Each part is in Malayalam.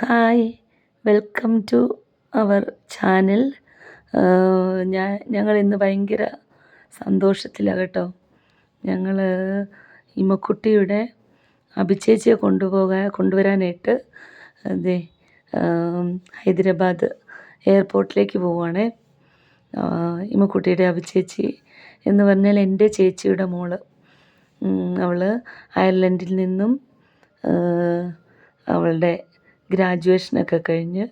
Hi welcome to our channel. ഞാൻ ഞങ്ങളിന്ന് ഭയങ്കര സന്തോഷത്തിലാണ് കേട്ടോ. ഞങ്ങൾ ഇമ്മക്കുട്ടിയുടെ അഭിചേച്ചിയെ കൊണ്ടുപോകാൻ കൊണ്ടുവരാനായിട്ട് അതെ ഹൈദരാബാദ് എയർപോർട്ടിലേക്ക് പോവുകയാണേ ഇമ്മക്കുട്ടിയുടെ അഭിചേച്ചി എന്ന് പറഞ്ഞാൽ എന്റെ ചേച്ചിയുടെ മോൾ. അവൾ അയർലൻഡിൽ നിന്നും അവളുടെ ഗ്രാജുവേഷനൊക്കെ കഴിഞ്ഞ്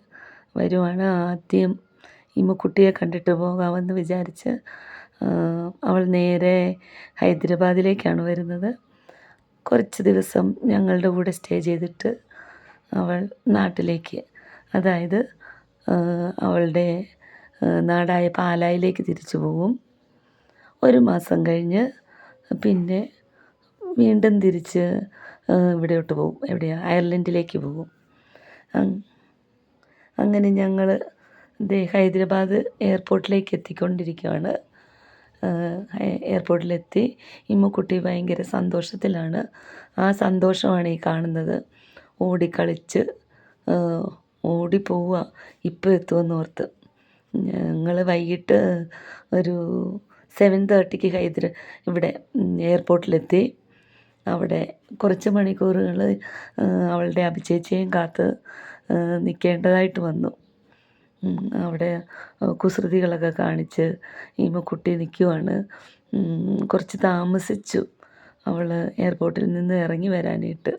വരുവാണ് ആദ്യം. ഇമ്മ കുട്ടിയെ കണ്ടിട്ട് പോകാമെന്ന് വിചാരിച്ച് അവൾ നേരെ ഹൈദരാബാദിലേക്കാണ് വരുന്നത്. കുറച്ച് ദിവസം ഞങ്ങളുടെ കൂടെ സ്റ്റേ ചെയ്തിട്ട് അവൾ നാട്ടിലേക്ക് അതായത് അവളുടെ നാടായ പാലായിലേക്ക് തിരിച്ചു പോകും ഒരു മാസം കഴിഞ്ഞ് പിന്നെ വീണ്ടും തിരിച്ച് ഇവിടെയോട്ട് പോകും എവിടെയാണ് അയർലൻഡിലേക്ക് പോകും അങ്ങനെ ഞങ്ങൾ ദേ ഹൈദരാബാദ് എയർപോർട്ടിലേക്ക് എത്തിക്കൊണ്ടിരിക്കുകയാണ് എയർപോർട്ടിലെത്തി. ഇമ്മുക്കുട്ടി ഭയങ്കര സന്തോഷത്തിലാണ്. ആ സന്തോഷമാണ് ഈ കാണുന്നത്. ഓടിക്കളിച്ച് ഓടിപ്പോവുക ഇപ്പോൾ എത്തുമെന്ന് ഓർത്ത് ഞങ്ങൾ വൈകിട്ട് ഒരു സെവൻ തേർട്ടിക്ക് ഹൈദര ഇവിടെ എയർപോർട്ടിലെത്തി. അവിടെ കുറച്ച് മണിക്കൂറുകൾ അവളുടെ അഭിചേച്ചിയെയും കാത്ത് നിൽക്കേണ്ടതായിട്ട് വന്നു. അവിടെ കുസൃതികളൊക്കെ കാണിച്ച് ഈമക്കുട്ടി നിൽക്കുവാണ് കുറച്ച് താമസിച്ചു. അവൾ എയർപോർട്ടിൽ നിന്ന് ഇറങ്ങി വരാനായിട്ട്.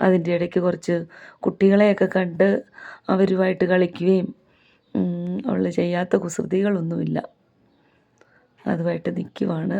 അതിന്റെ ഇടയ്ക്ക് കുറച്ച് കുട്ടികളെയൊക്കെ കണ്ട് അവരുമായിട്ട് കളിക്കുകയും അവൾ ചെയ്യാത്ത കുസൃതികളൊന്നുമില്ല. അതുമായിട്ട് നിൽക്കുവാണ്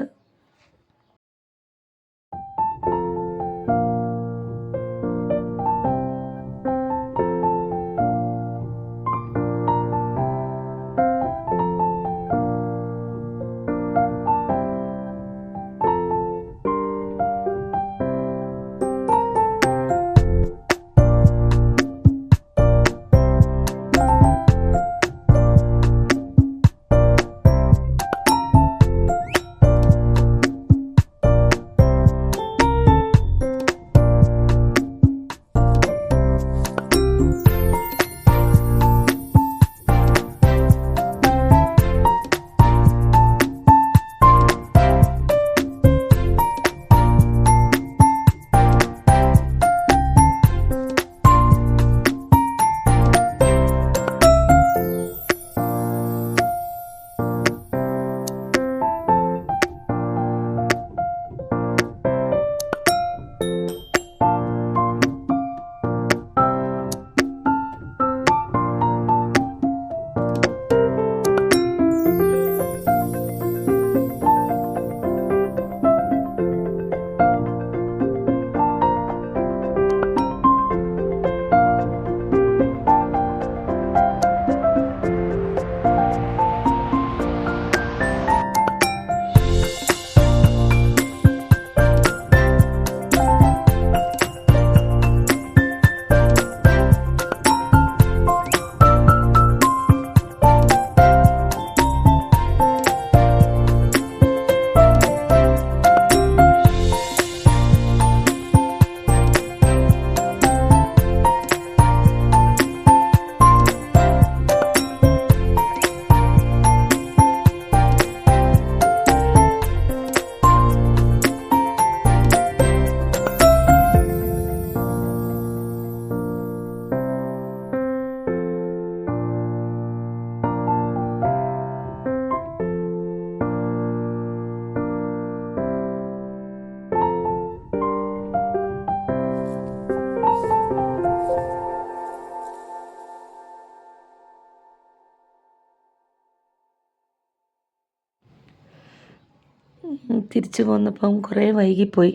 തിരിച്ചു പോന്നപ്പം കുറേ വൈകിപ്പോയി.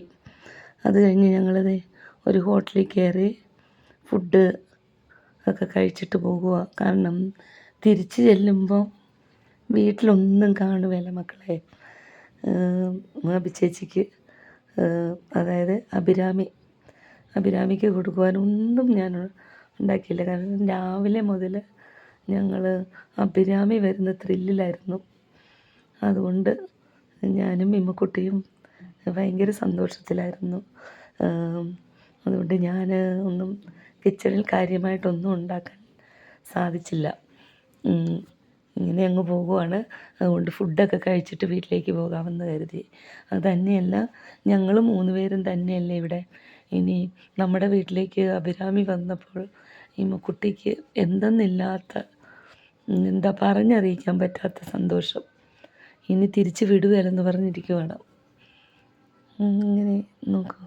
അത് കഴിഞ്ഞ് ഞങ്ങളത് ഒരു ഹോട്ടലിൽ കയറി ഫുഡ് ഒക്കെ കഴിച്ചിട്ട് പോകുക കാരണം തിരിച്ചു ചെല്ലുമ്പം വീട്ടിലൊന്നും കാണുകയില്ല മക്കളെ. അഭിചേച്ചിക്ക് അതായത് അഭിരാമി അഭിരാമിക്ക് കൊടുക്കുവാനൊന്നും ഞാൻ ഉണ്ടാക്കിയില്ല. കാരണം രാവിലെ മുതൽ ഞങ്ങൾ അഭിരാമി വരുന്ന ത്രില്ലിലായിരുന്നു. അതുകൊണ്ട് ഞാനും മിമ്മക്കുട്ടിയും ഭയങ്കര സന്തോഷത്തിലായിരുന്നു. അതുകൊണ്ട് ഞാൻ ഒന്നും കിച്ചണിൽ കാര്യമായിട്ടൊന്നും ഉണ്ടാക്കാൻ സാധിച്ചില്ല. ഇങ്ങനെ അങ്ങ് പോവുകയാണ് അതുകൊണ്ട് ഫുഡൊക്കെ കഴിച്ചിട്ട് വീട്ടിലേക്ക് പോകാമെന്ന് കരുതി. അത് തന്നെയല്ല ഞങ്ങൾ മൂന്ന് പേരും തന്നെയല്ലേ ഇവിടെ. ഇനി നമ്മുടെ വീട്ടിലേക്ക് അഭിരാമി വന്നപ്പോൾ ഈ കുട്ടിക്ക് എന്തെന്നില്ലാത്ത എന്താ പറഞ്ഞറിയിക്കാൻ പറ്റാത്ത സന്തോഷം. ഇനി തിരിച്ച് വിടുകയില്ലെന്ന് പറഞ്ഞിരിക്കുവാണ്. ഇങ്ങനെ നോക്കൂ.